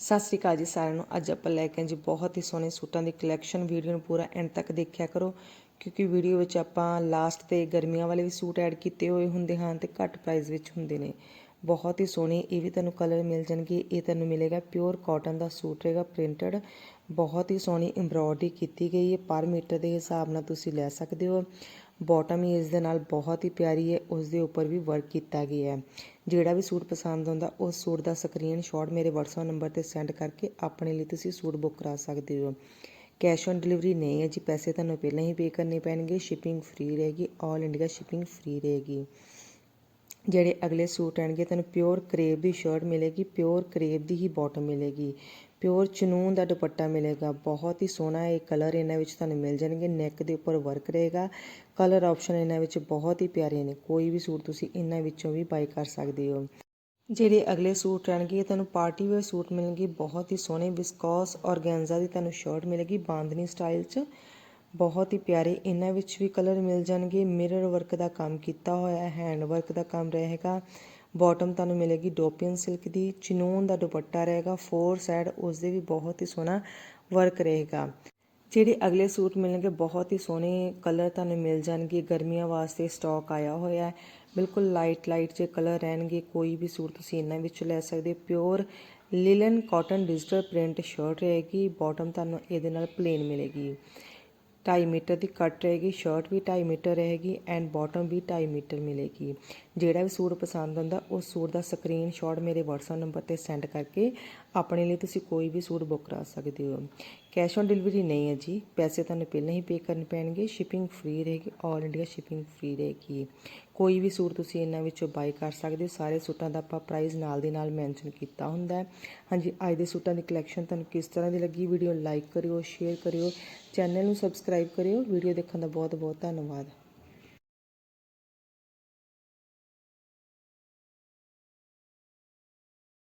ਸਤਿ ਸ੍ਰੀ ਅਕਾਲ ਜੀ ਸਾਰਿਆਂ ਨੂੰ। ਅੱਜ ਆਪਾਂ ਲੈ ਕੇ ਆਏ ਜੀ ਬਹੁਤ ਹੀ ਸੋਹਣੇ ਸੂਟਾਂ ਦੀ ਕਲੈਕਸ਼ਨ ਵੀਡੀਓ ਨੂੰ ਪੂਰਾ ਐਂਡ ਤੱਕ ਦੇਖਿਆ ਕਰੋ, ਕਿਉਂਕਿ ਵੀਡੀਓ ਵਿੱਚ ਆਪਾਂ ਲਾਸਟ ਤੇ ਗਰਮੀਆਂ ਵਾਲੇ ਵੀ ਸੂਟ ਐਡ ਕੀਤੇ ਹੋਏ ਹੁੰਦੇ ਹਨ ਤੇ ਘੱਟ ਪ੍ਰਾਈਸ ਵਿੱਚ ਹੁੰਦੇ ਨੇ। ਬਹੁਤ ਹੀ ਸੋਹਣੀ, ਇਹ ਵੀ ਤੁਹਾਨੂੰ ਕਲਰ ਮਿਲ ਜਾਣਗੇ, ਇਹ ਤੁਹਾਨੂੰ ਮਿਲੇਗਾ ਪਿਓਰ ਕਾਟਨ ਦਾ ਸੂਟ ਰਹੇਗਾ ਪ੍ਰਿੰਟਡ ਬਹੁਤ ਹੀ ਸੋਹਣੀ ਐਮਬ੍ਰੋਇਡਰੀ ਕੀਤੀ ਗਈ ਹੈ, ਪਰ ਮੀਟਰ ਦੇ ਹਿਸਾਬ ਨਾਲ ਤੁਸੀਂ ਲੈ ਸਕਦੇ ਹੋ। ਬਾਟਮ ਹੀ ਇਸ ਦੇ ਨਾਲ ਬਹੁਤ ਹੀ ਪਿਆਰੀ ਹੈ, ਉਸ ਦੇ ਉੱਪਰ ਵੀ ਵਰਕ ਕੀਤਾ ਗਿਆ ਹੈ। ਜਿਹੜਾ ਵੀ ਸੂਟ ਪਸੰਦ ਆਉਂਦਾ, ਉਸ ਸੂਟ ਦਾ ਸਕਰੀਨਸ਼ਾਟ ਮੇਰੇ WhatsApp ਨੰਬਰ ਤੇ ਸੈਂਡ ਕਰਕੇ ਆਪਣੇ ਲਈ ਤੁਸੀਂ ਸੂਟ ਬੁੱਕ ਕਰਾ ਸਕਦੇ ਹੋ। ਕੈਸ਼ ਔਨ ਡਿਲੀਵਰੀ ਨਹੀਂ ਹੈ ਜੀ, ਪੈਸੇ ਤੁਹਾਨੂੰ ਪਹਿਲਾਂ ਹੀ ਪੇ ਕਰਨੇ ਪੈਣਗੇ ਸ਼ਿਪਿੰਗ ਫ੍ਰੀ ਰਹੇਗੀ 올 ਇੰਡੀਆ ਸ਼ਿਪਿੰਗ ਫ੍ਰੀ ਰਹੇਗੀ। ਜਿਹੜੇ ਅਗਲੇ ਸੂਟ ਆਣਗੇ ਤੁਹਾਨੂੰ ਪਿਓਰ ਕਰੇਪ ਦੀ ਸ਼ਰਟ ਮਿਲੇਗੀ ਪਿਓਰ ਕਰੇਪ ਦੀ ਹੀ ਬਾਟਮ ਮਿਲੇਗੀ। ਪਿਓਰ ਚਨੂਨ ਦਾ ਦੁਪੱਟਾ ਮਿਲੇਗਾ, ਬਹੁਤ ਹੀ ਸੋਹਣਾ ਇਹ ਕਲਰ ਇਹਨਾਂ ਵਿੱਚ ਤੁਹਾਨੂੰ ਮਿਲ ਜਾਣਗੇ ਨੈਕ ਦੇ ਉੱਪਰ ਵਰਕ ਰਹੇਗਾ। ਕਲਰ ਆਪਸ਼ਨ ਇਹਨਾਂ ਵਿੱਚ ਬਹੁਤ ਹੀ ਪਿਆਰੇ ਨੇ, ਕੋਈ ਵੀ ਸੂਟ ਤੁਸੀਂ ਇਹਨਾਂ ਵਿੱਚੋਂ ਵੀ ਬਾਈ ਕਰ ਸਕਦੇ ਹੋ। ਜਿਹੜੇ ਅਗਲੇ ਸੂਟ ਰਹਿਣਗੇ ਤੁਹਾਨੂੰ ਪਾਰਟੀ ਵੇਅਰ ਸੂਟ ਮਿਲਣਗੇ, ਬਹੁਤ ਹੀ ਸੋਹਣੇ ਵਿਸਕੋਸ ਔਰਗੈਂਜ਼ਾ ਦੀ ਤੁਹਾਨੂੰ ਸ਼ਰਟ ਮਿਲੇਗੀ, ਬਾਂਦਨੀ ਸਟਾਈਲ 'ਚ। ਬਹੁਤ ਹੀ ਪਿਆਰੇ, ਇਹਨਾਂ ਵਿੱਚ ਵੀ ਕਲਰ ਮਿਲ ਜਾਣਗੇ। ਮਿਰਰ ਵਰਕ ਦਾ ਕੰਮ ਕੀਤਾ ਹੋਇਆ ਹੈਂਡ ਵਰਕ ਦਾ ਕੰਮ ਰਹੇਗਾ। ਬਾਟਮ ਤੁਹਾਨੂੰ ਮਿਲੇਗੀ ਡੋਪੀਅਨ ਸਿਲਕ ਦੀ। ਚਨੂਨ ਦਾ ਦੁਪੱਟਾ ਰਹੇਗਾ। ਫੋਰ ਸਾਈਡ ਉਸ ਦੇ ਵੀ ਬਹੁਤ ਹੀ ਸੋਹਣਾ ਵਰਕ ਰਹੇਗਾ। ਜਿਹੜੇ ਅਗਲੇ ਸੂਟ ਮਿਲਣਗੇ, ਬਹੁਤ ਹੀ ਸੋਹਣੇ ਕਲਰ ਤੁਹਾਨੂੰ ਮਿਲ ਜਾਣਗੇ। ਗਰਮੀਆਂ ਵਾਸਤੇ ਸਟਾਕ ਆਇਆ ਹੋਇਆ ਹੈ। ਬਿਲਕੁਲ ਲਾਈਟ ਲਾਈਟ ਜੇ ਕਲਰ ਰਹਿਣਗੇ। ਕੋਈ ਵੀ ਸੂਟ ਤੁਸੀਂ ਇਹਨਾਂ ਵਿੱਚ ਲੈ ਸਕਦੇ pure linen cotton digital print shirt ਰਹੇਗੀ। ਬਾਟਮ ਤੁਹਾਨੂੰ ਇਹਦੇ ਨਾਲ ਪਲੇਨ ਮਿਲੇਗੀ। 2.5 ਮੀਟਰ ਦੀ ਕੱਟ ਰਹੇਗੀ, ਸ਼ਰਟ ਵੀ 2.5 ਮੀਟਰ ਰਹੇਗੀ ਐਂਡ ਬਾਟਮ ਵੀ 2.5 ਮੀਟਰ ਮਿਲੇਗੀ। ਜਿਹੜਾ ਵੀ ਸੂਟ ਪਸੰਦ ਆਉਂਦਾ, ਉਸ ਸੂਟ ਦਾ ਸਕਰੀਨਸ਼ਾਟ ਮੇਰੇ WhatsApp ਨੰਬਰ ਤੇ ਸੈਂਡ ਕਰਕੇ ਆਪਣੇ ਲਈ ਤੁਸੀਂ ਕੋਈ ਵੀ ਸੂਟ ਬੁੱਕ ਕਰਾ ਸਕਦੇ ਹੋ। ਕੈਸ਼ ਔਨ ਡਿਲੀਵਰੀ ਨਹੀਂ ਹੈ ਜੀ, ਪੈਸੇ ਤੁਹਾਨੂੰ ਪਹਿਲਾਂ ਹੀ ਪੇ ਕਰਨੇ ਪੈਣਗੇ ਸ਼ਿਪਿੰਗ ਫ੍ਰੀ ਰਹੇਗੀ 올 ਇੰਡੀਆ ਸ਼ਿਪਿੰਗ ਫ੍ਰੀ ਰਹੇਗੀ। ਕੋਈ ਵੀ ਸੂਟ ਤੁਸੀਂ ਇਹਨਾਂ ਵਿੱਚੋਂ ਬਾਈ ਕਰ ਸਕਦੇ ਹੋ, ਸਾਰੇ ਸੂਟਾਂ ਦਾ ਆਪਾਂ ਪ੍ਰਾਈਸ ਨਾਲ ਦੀ ਨਾਲ ਮੈਂਸ਼ਨ ਕੀਤਾ ਹੁੰਦਾ ਹੈ। ਹਾਂਜੀ, ਅੱਜ ਦੇ ਸੂਟਾਂ ਦੀ ਕਲੈਕਸ਼ਨ ਤੁਹਾਨੂੰ ਕਿਸ ਤਰ੍ਹਾਂ ਦੀ ਲੱਗੀ ਵੀਡੀਓ ਲਾਈਕ ਕਰਿਓ ਸ਼ੇਅਰ ਕਰਿਓ ਚੈਨਲ ਨੂੰ ਸਬਸਕ੍ਰਾਈਬ ਕਰਿਓ ਵੀਡੀਓ ਦੇਖਣ ਦਾ ਬਹੁਤ ਬਹੁਤ ਧੰਨਵਾਦ।